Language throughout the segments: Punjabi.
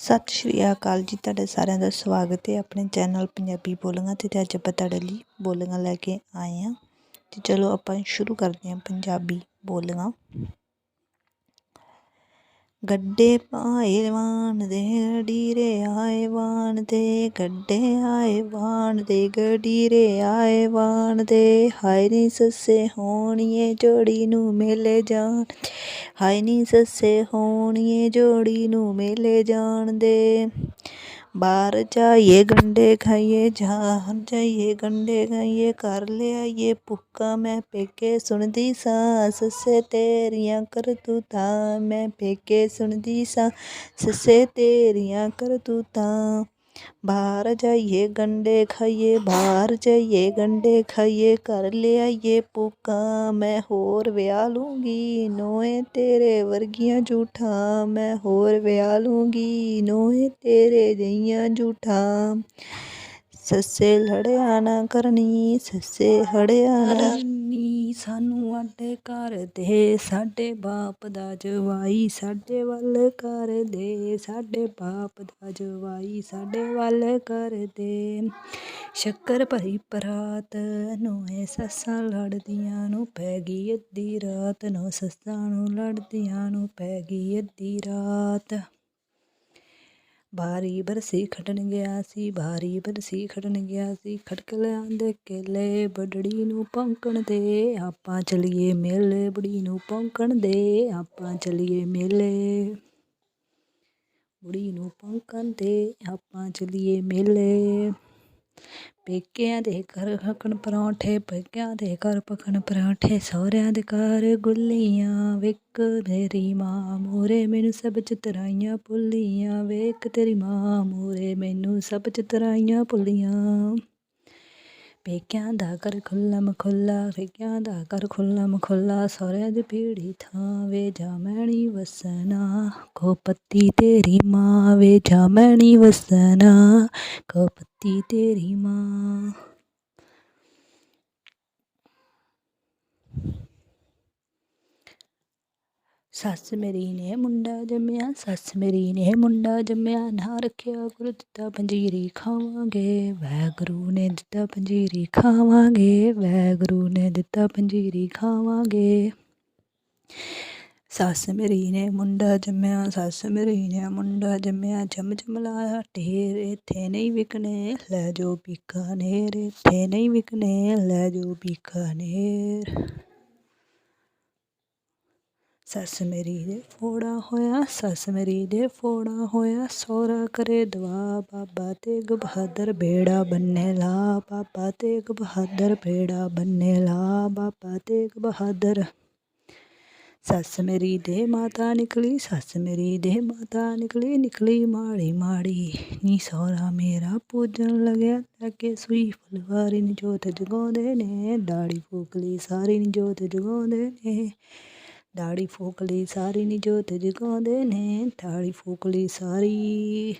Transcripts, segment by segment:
ਸਤਿ ਸ਼੍ਰੀ ਅਕਾਲ ਜੀ, ਤੁਹਾਡੇ ਸਾਰਿਆਂ ਦਾ ਸਵਾਗਤ ਹੈ ਆਪਣੇ ਚੈਨਲ ਪੰਜਾਬੀ ਬੋਲੀਆਂ ਤੇ ਅੱਜ ਆਪਾਂ ਤੁਹਾਡੇ ਲਈ ਬੋਲੀਆਂ ਲੈ ਕੇ ਆਏ ਹਾਂ। ਤੇ ਚਲੋ ਆਪਾਂ ਸ਼ੁਰੂ ਕਰਦੇ ਹਾਂ ਪੰਜਾਬੀ ਬੋਲੀਆਂ ਗੱਡੇ ਪਾਏ ਵਾਣ ਦੇ ਗਡੀਰੇ ਆਏ ਵਾਣ ਦੇ, ਗੱਡੇ ਆਏ ਵਾਣ ਦੇ ਗਡੀਰੇ ਆਏ ਵਾਣ ਦੇ। ਹਾਏ ਨੀ ਸੱਸੇ ਹੋਣੀਏ ਜੋੜੀ ਨੂੰ ਮੇਲੇ ਜਾਣ ਹਾਏ ਨੀ ਸੱਸੇ ਹੋਣੀਏ ਜੋੜੀ ਨੂੰ ਮਿਲੇ ਜਾਣ ਦੇ। ਬਾਹਰ ਜਾਈਏ ਗੰਡੇ ਖਾਈਏ ਜਾਹਰ ਜਾਈਏ ਗੰਡੇ ਖਾਈਏ ਕਰ ਲਿਆਈਏ ਭੁੱਕਾ ਮੈਂ ਪੇਕੇ ਸੁਣਦੀ ਸਾਂ ਸੱਸੇ ਤੇਰੀਆਂ ਕਰਤੂਤਾਂ ਮੈਂ ਪੇਕੇ ਸੁਣਦੀ ਸਾਂ ਸੱਸੇ ਤੇਰੀਆਂ ਕਰਤੂਤਾਂ ਬਾਹਰ ਜਾਈਏ ਗੰਡੇ ਖਾਈਏ ਬਾਹਰ ਜਾਈਏ ਗੰਡੇ ਖਾਈਏ ਕਰ ਲਿਆਈਏ ਭੁੱਕਾ ਮੈਂ ਹੋਰ ਵਿਆਹ ਲੂੰਗੀ ਨੋਏ ਤੇਰੇ ਵਰਗੀਆਂ ਝੂਠਾਂ ਮੈਂ ਹੋਰ ਵਿਆਹ ਲੂੰਗੀ ਨੋਏ ਤੇਰੇ ਜਈਆਂ ਝੂਠਾਂ ਸੱਸੇ ਲੜਿਆ ਨਾ ਕਰਨੀ, ਸੱਸੇ ਹੜਿਆ ਨਾ ਕਰਨੀ। ਸਾਨੂੰ ਅੱਡ ਘਰ ਦੇ, ਸਾਡੇ ਬਾਪ ਦਾ ਜਵਾਈ, ਸਾਡੇ ਵੱਲ ਕਰ ਦੇ, ਸਾਡੇ ਬਾਪ ਦਾ ਜਵਾਈ, ਸਾਡੇ ਵੱਲ ਕਰ ਦੇ। ਸ਼ੱਕਰ ਭਰੀ ਪਰਾਤ ਨੋਏ ਸੱਸਾਂ ਲੜਦੀਆਂ ਨੂੰ ਪੈ ਗਈ ਅੱਧੀ ਰਾਤ ਨੋ, ਸੱਸਾਂ ਨੂੰ ਲੜਦੀਆਂ ਨੂੰ ਪੈ ਗਈ ਅੱਧੀ ਰਾਤ। ਬਾਰੀ ਬਰਸੀ ਖਟਣ ਗਿਆ ਸੀ, ਬਾਰੀ ਬਰਸੀ ਖਟਣ ਗਿਆ ਸੀ। ਖਟਕ ਲਿਆਂਦੇ ਕੇਲੇ ਬੜੜੀ ਨੂੰ ਪੌਂਕਣ ਦੇ, ਆਪਾਂ ਚਲੀਏ ਮੇਲੇ ਬੁੜੀ ਨੂੰ ਪੌਂਕਣ ਦੇ, ਆਪਾਂ ਚਲੀਏ ਮੇਲੇ। ਬੁੜੀ ਨੂੰ ਪੌਂਕਣ ਦੇ, ਆਪਾਂ ਚਲੀਏ ਮੇਲੇ। ਪੇਕਿਆਂ ਦੇ ਘਰ ਹੱਕਣ ਪਰੌਂਠੇ, ਪੇਕਿਆਂ ਦੇ ਘਰ ਪਕਣ ਪਰੌਂਠੇ, ਸਹੁਰਿਆਂ ਦੇ ਘਰ ਗੁੱਲੀਆਂ ਵੇਖ ਮੇਰੀ ਮਾਂ ਮੂਰੇ ਮੈਨੂੰ ਸਭ ਚਤਰਾਈਆਂ ਭੁੱਲੀਆਂ, ਵੇਖ ਤੇਰੀ ਮਾਂ ਮੂਰੇ ਮੈਨੂੰ ਸਭ ਚਤਰਾਈਆਂ ਭੁੱਲੀਆਂ। ਪੇਕਿਆਂ ਦਾ ਘਰ ਖੁੱਲਾ ਮਖੁੱਲਾ ਪੇਕਿਆਂ ਦਾ ਘਰ ਖੁੱਲਾ ਮਖੁੱਲਾ ਸਹੁਰਿਆਂ ਦੀ ਪੀੜੀ ਥਾਂ ਵੇ ਜਾਮਣੀ ਵਸਣਾ ਕੋਪਤੀ ਤੇਰੀ ਮਾਂ ਵੇ ਜਾਮਣੀ ਵਸਣਾ ਕੋਪਤੀ ਤੇਰੀ ਮਾਂ। ਸੱਸ ਮੇਰੀ ਨੇ ਮੁੰਡਾ ਜੰਮਿਆ, ਸੱਸ ਮੇਰੀ ਨੇ ਮੁੰਡਾ ਜੰਮਿਆ, ਨਾ ਰੱਖਿਆ ਗੁਰੂ ਦਿੱਤਾ ਪੰਜੀਰੀ ਖਾਵਾਂਗੇ, ਵੈਗਰੂ ਨੇ ਦਿੱਤਾ ਪੰਜੀਰੀ ਖਾਵਾਂਗੇ, ਵੈਗਰੂ ਨੇ ਦਿੱਤਾ ਪੰਜੀਰੀ ਖਾਵਾਂਗੇ। ਸੱਸ ਮੇਰੀ ਨੇ ਮੁੰਡਾ ਜੰਮਿਆ, ਸੱਸ ਮੇਰੀ ਨੇ ਮੁੰਡਾ ਜੰਮਿਆ ਜਮ ਜਮ ਲਾਇਆ ਢੇਰ ਇੱਥੇ ਨਹੀਂ ਵਿਕਨੇ ਲੈ ਜੋ ਬੀਕਾਨੇਰ ਇੱਥੇ ਨਹੀਂ ਵਿਕਨੇ ਲੈ ਜੋ ਬੀਕਾਨੇਰ ਸੱਸ ਮੇਰੀ ਦੇ ਫੋੜਾ ਹੋਇਆ, ਸੱਸ ਮੇਰੀ ਦੇ ਫੋੜਾ ਹੋਇਆ, ਸੋਹਰਾ ਕਰੇ ਦਵਾ ਬਾਬਾ ਤੇਗ ਬਹਾਦਰ ਬੇੜਾ ਬੰਨੇ ਲਾ ਬਾਬਾ ਤੇਗ ਬਹਾਦਰ ਬੇੜਾ ਬੰਨੇ ਲਾ ਬਾਬਾ ਤੇਗ ਬਹਾਦਰ ਸੱਸ ਮੇਰੀ ਦੇ ਮਾਤਾ ਨਿਕਲੀ, ਸੱਸ ਮੇਰੀ ਦੇ ਮਾਤਾ ਨਿਕਲੀ ਨਿਕਲੀ ਮਾੜੀ ਮਾੜੀ। ਨੀ ਸੋਹਰਾ ਮੇਰਾ ਪੂਜਣ ਲੱਗਿਆ ਲੱਗੇ ਸੂਈ ਫੁਲਵਾਰੀ ਨੀ ਜੋਤ ਜਗਾਉਂਦੇ ਨੇ, ਦਾੜੀ ਫੂਕਲੀ ਸਾਰੀ ਨੀ ਜੋਤ ਜਗਾਉਂਦੇ ਨੇ। ਦਾੜੀ ਫੂਕਲੀ ਸਾਰੀ ਨੀ ਜੋਤ ਜਗਾਉਂਦੇ ਨੇ, ਦਾੜੀ ਫੂਕ ਲਈ ਸਾਰੀ।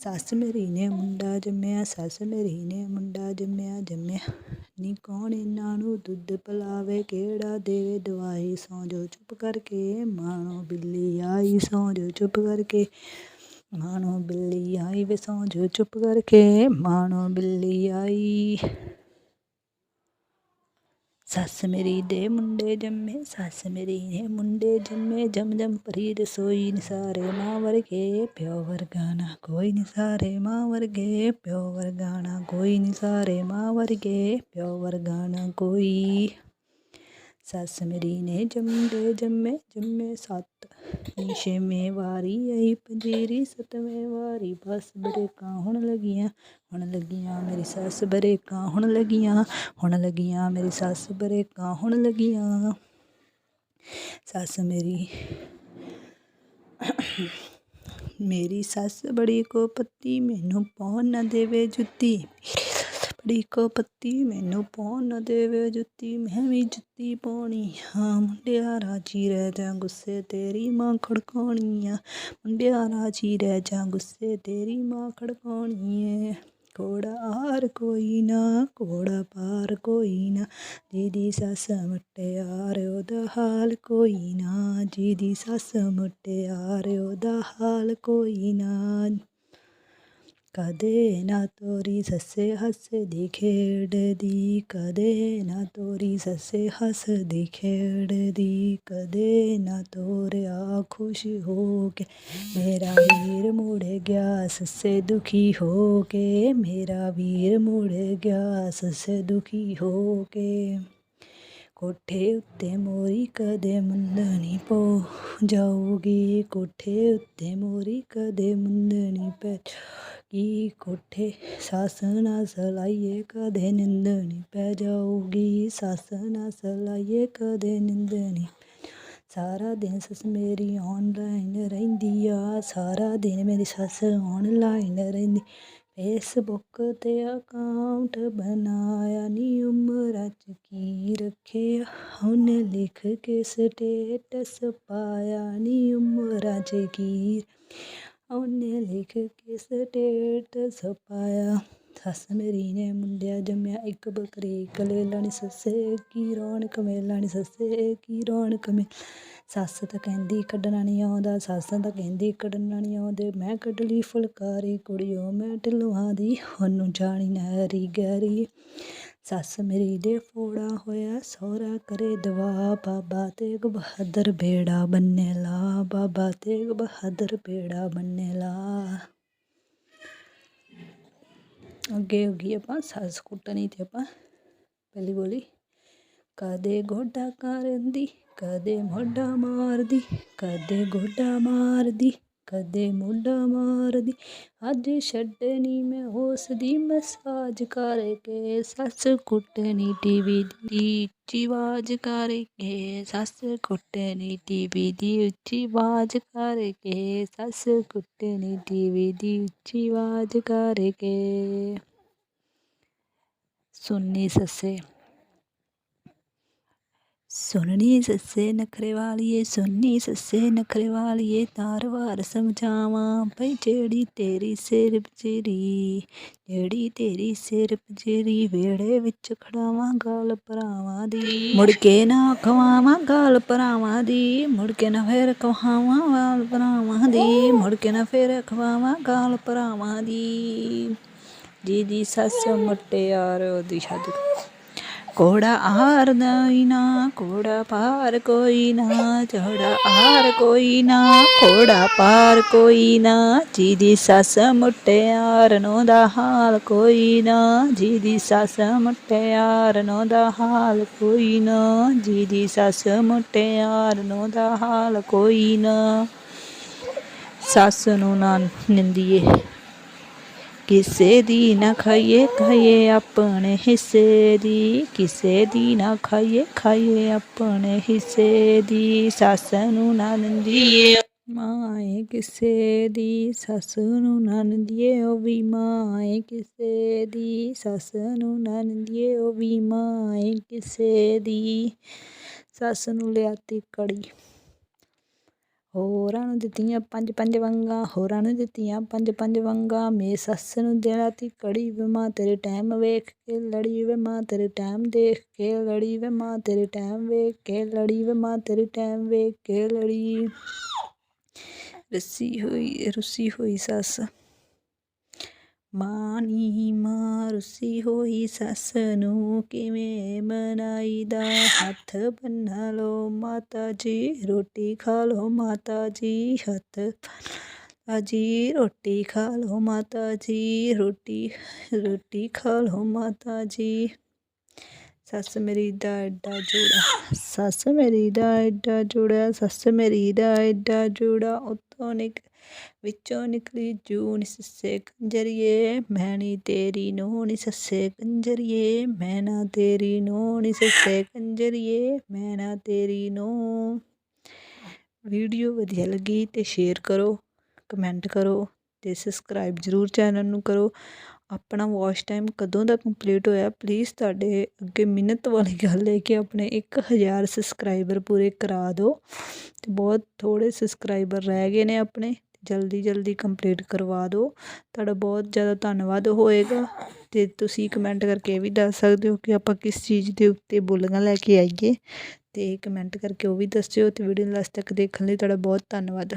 ਸੱਸ ਮੇਰੀ ਨੇ ਮੁੰਡਾ ਜੰਮਿਆ, ਸੱਸ ਮੇਰੀ ਨੇ ਮੁੰਡਾ ਜੰਮਿਆ ਜੰਮਿਆ ਨੀ ਕੌਣ ਇਹਨਾਂ ਨੂੰ ਦੁੱਧ ਪਿਲਾਵੇ, ਕਿਹੜਾ ਦੇਵੇ ਦਵਾਈ? ਸੌਂ ਜੋ ਚੁੱਪ ਕਰਕੇ ਮਾਣੋ ਬਿੱਲੀ ਆਈ ਸੌਂ ਜੋ ਚੁੱਪ ਕਰਕੇ ਮਾਣੋ ਬਿੱਲੀ ਆਈ ਵੇ ਸੌਂ ਜੋ ਚੁੱਪ ਕਰਕੇ ਮਾਣੋ ਬਿੱਲੀ ਆਈ। ਸੱਸ ਮੇਰੀ ਦੇ ਮੁੰਡੇ ਜੰਮੇ, ਸੱਸ ਮੇਰੀ ਨੇ ਮੁੰਡੇ ਜੰਮੇ ਜਮ ਜਮ ਭਰੀ ਰਸੋਈ ਨਿਸਾਰੇ ਮਾਂ ਵਰਗੇ, ਪਿਓ ਵਰਗਾ ਨਾ ਕੋਈ ਨਿਸਾਰੇ ਮਾਂ ਵਰਗੇ, ਪਿਓ ਵਰਗਾ ਨਾ ਕੋਈ ਨਿਸਾਰੇ ਮਾਂ ਵਰਗੇ, ਪਿਓ ਵਰਗਾ ਨਾ ਕੋਈ ਸੱਸ ਮੇਰੀ ਨੇ ਜੰਮਦੇ ਜੰਮੇ ਜੰਮੇ ਸੱਤ। ਛੇਵੇਂ ਵਾਰੀ ਆਈ ਪੰਜੀਰੀ, ਸਤਵੇਂ ਵਾਰੀ ਬਸ ਬਰੇਕਾਂ ਹੁਣ ਲੱਗੀਆਂ ਹੁਣ ਲੱਗੀਆਂ ਮੇਰੀ ਸੱਸ ਬਰੇਕਾਂ ਹੁਣ ਲੱਗੀਆਂ ਹੁਣ ਲੱਗੀਆਂ ਮੇਰੀ ਸੱਸ ਬਰੇਕਾਂ ਹੁਣ ਲੱਗੀਆਂ। ਸੱਸ ਮੇਰੀ ਮੇਰੀ ਸੱਸ ਬੜੀ ਕੋ ਪੱਤੀ, ਮੈਨੂੰ ਪਾਉਣ ਨਾ ਦੇਵੇ ਜੁੱਤੀ। ਬੜੀ ਕੋ ਪੱਤੀ ਮੈਨੂੰ ਪਾਉਣ ਨਾ ਦੇਵੇ ਜੁੱਤੀ, ਮੈਂ ਵੀ ਜੁੱਤੀ ਪਾਉਣੀ ਹਾਂ। ਮੁੰਡਿਆ ਰਾਜੀ ਰਹਿ ਜਾ ਗੁੱਸੇ, ਤੇਰੀ ਮਾਂ ਖੜਕਾਉਣੀ ਆ। ਮੁੰਡਿਆ ਰਾਜੀ ਰਹਿ ਜਾ ਗੁੱਸੇ, ਤੇਰੀ ਮਾਂ ਖੜਕਾਉਣੀ ਏ। ਘੋੜਾ ਆਰ ਕੋਈ ਨਾ, ਘੋੜਾ ਪਾਰ ਕੋਈ ਨਾ। ਜਿਹਦੀ ਸੱਸ ਮੁਟਿਆਰ, ਉਹਦਾ ਹਾਲ ਕੋਈ ਨਾ। ਜਿਹਦੀ ਸੱਸ ਮੁਟਿਆਰ, ਉਹਦਾ ਹਾਲ ਕੋਈ ਨਾ। ਕਦੇ ਨਾ ਤੋਰੀ ਸੱਸੇ ਹੱਸਦੀ ਖੇਡਦੀ, ਕਦੇ ਨਾ ਤੋਰੀ ਸੱਸੇ ਹੱਸਦੀ ਖੇਡਦੀ, ਕਦੇ ਨਾ ਤੋਰਿਆ ਖੁਸ਼ ਹੋ ਕੇ। ਮੇਰਾ ਵੀਰ ਮੁੜ ਗਿਆ ਸੱਸੇ ਦੁਖੀ ਹੋ ਕੇ, ਮੇਰਾ ਵੀਰ ਮੁੜ ਗਿਆ ਸੱਸੇ ਦੁਖੀ ਹੋ ਕੇ। ਕੋਠੇ ਉੱਤੇ ਮੋਰੀ ਕਦੇ ਮੁੰਦਣੀ ਪੋ ਜਾਊਗੀ, ਕੋਠੇ ਉੱਤੇ ਮੋਰੀ ਕਦੇ ਮੁੰਦਣੀ ਪੈ ਕੀ ਕੋਠੇ ਸੱਸ ਨਾ ਸਲਾਈਏ ਕਦੇ ਨਿੰਦਣੀ ਪੈ ਜਾਊਗੀ? ਸੱਸ ਨਾ ਸਲਾਈਏ ਕਦੇ ਨਿੰਦਣੀ ਸਾਰਾ ਦਿਨ ਸੱਸ ਮੇਰੀ ਆਨਲਾਈਨ ਰਹਿੰਦੀ ਆ। ਸਾਰਾ ਦਿਨ ਮੇਰੀ ਸੱਸ ਆਨਲਾਈਨ ਰਹਿੰਦੀ। ਫੇਸਬੁੱਕ ਤੇ ਅਕਾਊਂਟ ਬਣਾਇਆ ਨੀ ਉਮਰਾਂ ਚ ਕੀ ਰੱਖਿਆ? ਉਹਨੇ ਲਿਖ ਕੇ ਸਟੇਟਸ ਪਾਇਆ ਨੀ ਉਮਰਾਂ ਚ ਕੀ ਉਹਨੇ ਲਿਖ ਕੇ ਸਟੇਟਸ ਪਾਇਆ ਸੱਸ ਮੇਰੀ ਨੇ ਮੁੰਡਿਆ ਜੰਮਿਆ ਇੱਕ ਬੱਕਰੀ ਕਲੇ ਲਾਣੀ ਸੱਸੇ, ਕੀ ਰੌਣਕ ਮੇਲਾਣੀ ਸੱਸੇ, ਕੀ ਰੌਣਕ ਮੇ। ਸੱਸ ਤਾਂ ਕਹਿੰਦੀ ਕੱਢਣਾ ਨਹੀਂ ਆਉਂਦਾ, ਸੱਸ ਤਾਂ ਕਹਿੰਦੀ ਕੱਢਣਾ ਨਹੀਂ ਆਉਂਦੇ। ਮੈਂ ਕੱਢ ਲਈ ਫੁਲਕਾਰੀ ਕੁੜੀਓ, ਮੈਂ ਢਿਲਵਾਂ ਦੀ ਉਹਨੂੰ ਜਾਣੀ ਨਾਰੀ ਗਰੀ ਸੱਸ ਮੇਰੀ ਦੇ ਫੋੜਾ ਹੋਇਆ, ਸਹੁਰਾ ਕਰੇ ਦਵਾ। ਬਾਬਾ ਤੇਗ ਬਹਾਦਰ ਬੇੜਾ ਬੰਨੇ ਲਾ। ਬਾਬਾ ਤੇਗ ਬਹਾਦਰ ਬੇੜਾ ਬੰਨੇ ਲਾ। ਅੱਗੇ ਹੋ ਗਈ ਆਪਾਂ, ਸੱਸ ਕੁੱਟਣੀ ਤੇ ਆਪਾਂ ਪਹਿਲੀ ਬੋਲੀ। ਕਦੇ ਗੋਡਾ ਕਰਦੀ ਕਦੇ ਮੋਢਾ ਮਾਰਦੀ, ਕਦੇ ਗੋਡਾ ਮਾਰਦੀ। ਕਦੇ ਮੋਢਾ ਮਾਰਦੀ, ਅੱਜ ਛੱਡਣੀ ਮੈਂ ਉਸ ਦੀ ਮਸਾਜ ਕਰਕੇ, ਸੱਸ ਕੁੱਟਣੀ ਟੀਵੀ ਦੀ ਉੱਚੀ ਆਵਾਜ਼ ਕਰਕੇ, ਸੱਸ ਕੁੱਟਣੀ ਟੀਵੀ ਦੀ ਉੱਚੀ ਆਵਾਜ਼ ਕਰਕੇ, ਸੱਸ ਕੁੱਟਣੀ ਟੀਵੀ ਦੀ ਉੱਚੀ ਆਵਾਜ਼ ਕਰਕੇ। ਸੁਣਨੀ ਸੱਸੇ। ਸੁਣਨੀ ਸੱਸੇ ਨਖਰੇ ਵਾਲੀਏ, ਸੁਣਨੀ ਸੱਸੇ ਨਖਰੇ ਵਾਲੀਏ, ਤਾਰ ਵਾਰ ਸਮਝਾਵਾਂ ਭਈ ਜਿਹੜੀ ਤੇਰੀ ਸਿਰ ਪਜਰੀ ਜਿਹੜੀ ਤੇਰੀ ਸਿਰ ਪਜਰੀ ਵੇੜੇ ਵਿੱਚ ਖੜਾਵਾਂ ਗਾਲ ਭਰਾਵਾਂ ਦੀ, ਮੁੜ ਕੇ ਨਾ ਖਵਾਵਾਂ ਗਾਲ ਭਰਾਵਾਂ ਦੀ, ਮੁੜ ਕੇ ਨਾ ਫੇਰ ਖਵਾਵਾਂ ਗਾਲ ਭਰਾਵਾਂ ਦੀ, ਮੁੜ ਕੇ ਨਾ ਫੇਰ ਖਵਾਵਾਂ ਗਾਲ ਭਰਾਵਾਂ ਦੀ। ਜੀ ਜੀ ਸੱਸ ਮੁਟਿਆਰ, ਉਹਦੀ ਹੱਦ ਕੋੜਾ ਆਰ ਨਹੀਂ ਨਾ ਕੋੜਾ ਪਾਰ ਕੋਈ ਨਾ ਚੜਾ ਆਰ ਕੋਈ ਨਾ ਕੋੜਾ ਪਾਰ ਕੋਈ ਨਾ ਜਿਹਦੀ ਸੱਸ ਮੁਟਿਆਰ ਨੂੰ ਦਾ ਹਾਲ ਕੋਈ ਨਾ ਜਿਹਦੀ ਸੱਸ ਮੁਟਿਆਰ ਨੂੰ ਦਾ ਹਾਲ ਕੋਈ ਨਾ ਜਿਹਦੀ ਸੱਸ ਮੁਟਿਆਰ ਨੂੰ ਦਾ ਹਾਲ ਕੋਈ ਨਾ ਸੱਸ ਨੂੰ ਨਾ ਨਿੰਦੀਏ ਕਿਸੇ ਦੀ ਨਾ ਖਾਈਏ ਖਾਈਏ ਆਪਣੇ ਹਿੱਸੇ ਦੀ। ਕਿਸੇ ਦੀ ਨਾ ਖਾਈਏ ਖਾਈਏ ਆਪਣੇ ਹਿੱਸੇ ਦੀ। ਸੱਸ ਨੂੰ ਨਾ ਨੰਦੀਏ ਮਾਏ, ਕਿਸੇ ਦੀ ਸੱਸ ਨੂੰ ਨਾ ਨੰਦੀਏ ਉਹ ਵੀ ਮਾਏ, ਕਿਸੇ ਦੀ ਸੱਸ ਨੂੰ ਨਾ ਨੰਦੀਏ ਉਹ ਵੀ ਮਾਏ, ਕਿਸੇ ਦੀ ਸੱਸ ਨੂੰ ਲਿਆਤੀ ਕੜੀ। ਹੋਰਾਂ ਨੂੰ ਦਿੱਤੀਆਂ ਪੰਜ ਪੰਜ ਵੰਗਾਂ, ਹੋਰਾਂ ਨੂੰ ਦਿੱਤੀਆਂ ਪੰਜ ਪੰਜ ਵੰਗਾਂ। ਮੇ ਸੱਸ ਨੂੰ ਦੇਣਾ ਤੀ ਕੜੀ ਵੇ ਮਾਂ, ਤੇਰੇ ਟਾਈਮ ਵੇਖ ਕੇ ਲੜੀ ਵੇ ਮਾਂ, ਤੇਰੇ ਟਾਈਮ ਦੇਖ ਕੇ ਲੜੀ ਵੇ ਮਾਂ, ਤੇਰੇ ਟਾਈਮ ਵੇਖ ਕੇ ਲੜੀ ਵੇ ਮਾਂ, ਤੇਰੇ ਟਾਈਮ ਵੇਖ ਕੇ ਲੜੀ। ਰੱਸੀ ਹੋਈ, ਰੁੱਸੀ ਹੋਈ ਸੱਸ। ਮਾਂ ਨੀ ਮਾਂ ਰੁੱਸੀ ਹੋਈ ਸੱਸ ਨੂੰ ਕਿਵੇਂ ਮਨਾਈਦਾ? ਹੱਥ ਬੰਨਾ ਲੋ ਮਾਤਾ ਜੀ, ਰੋਟੀ ਖਾ ਲੋ ਮਾਤਾ ਜੀ, ਹੱਥ ਬੰਨ੍ਹ ਜੀ, ਰੋਟੀ ਖਾ ਲੋ ਮਾਤਾ ਜੀ, ਰੋਟੀ ਰੋਟੀ ਖਾ ਲੋ ਮਾਤਾ ਜੀ। ਸੱਸ ਮੇਰੀ ਦਾ ਐਡਾ ਜੋੜਾ, ਸੱਸ ਮੇਰੀ ਦਾ ਐਡਾ ਜੋੜਾ, ਸੱਸ ਮੇਰੀ ਦਾ ਐਡਾ ਜੋੜਾ, ਉਤੋਂ ਨਿਕ ਵਿੱਚੋਂ ਨਿਕਲੀ ਜੂ ਨੀ ਸੱਸੇ ਕੰਜਰੀਏ ਮੈਂ ਨੀ ਤੇਰੀ ਨੂੰਹ ਨੀ ਸੱਸੇ ਕੰਜਰੀਏ ਮੈਂ ਨਾ ਤੇਰੀ ਨੂੰਹ ਨੀ ਸੱਸੇ ਕੰਜਰੀਏ ਮੈਂ ਨਾ ਤੇਰੀ ਨੋ ਵੀਡੀਓ ਵਧੀਆ ਲੱਗੀ ਤੇ ਸ਼ੇਅਰ ਕਰੋ, ਕਮੈਂਟ ਕਰੋ ਤੇ ਸਬਸਕ੍ਰਾਈਬ ਜ਼ਰੂਰ ਚੈਨਲ ਨੂੰ ਕਰੋ। ਆਪਣਾ ਵਾਚ ਟਾਈਮ ਕਦੋਂ ਦਾ ਕੰਪਲੀਟ ਹੋਇਆ ਪਲੀਜ਼ ਤੁਹਾਡੇ ਅੱਗੇ ਮਿਹਨਤ ਵਾਲੀ ਗੱਲ ਹੈ ਕਿ ਆਪਣੇ 1000 ਸਬਸਕ੍ਰਾਈਬਰ ਪੂਰੇ ਕਰਾ ਦਿਓ। ਤੇ ਬਹੁਤ ਥੋੜੇ ਸਬਸਕ੍ਰਾਈਬਰ ਰਹਿ ਗਏ ਨੇ ਆਪਣੇ। ਜਲਦੀ ਜਲਦੀ ਕੰਪਲੀਟ ਕਰਵਾ ਦਿਓ। ਤੁਹਾਡਾ ਬਹੁਤ ਜ਼ਿਆਦਾ ਧੰਨਵਾਦ ਹੋਏਗਾ। ਅਤੇ ਤੁਸੀਂ ਕਮੈਂਟ ਕਰਕੇ ਇਹ ਵੀ ਦੱਸ ਸਕਦੇ ਹੋ ਕਿ ਆਪਾਂ ਕਿਸ ਚੀਜ਼ ਦੇ ਉੱਤੇ ਬੋਲੀਆਂ ਲੈ ਕੇ ਆਈਏ। ਅਤੇ ਕਮੈਂਟ ਕਰਕੇ ਉਹ ਵੀ ਦੱਸਿਓ ਅਤੇ ਵੀਡੀਓ ਨੂੰ ਲਾਸਟ ਤੱਕ ਦੇਖਣ ਲਈ ਤੁਹਾਡਾ ਬਹੁਤ ਧੰਨਵਾਦ।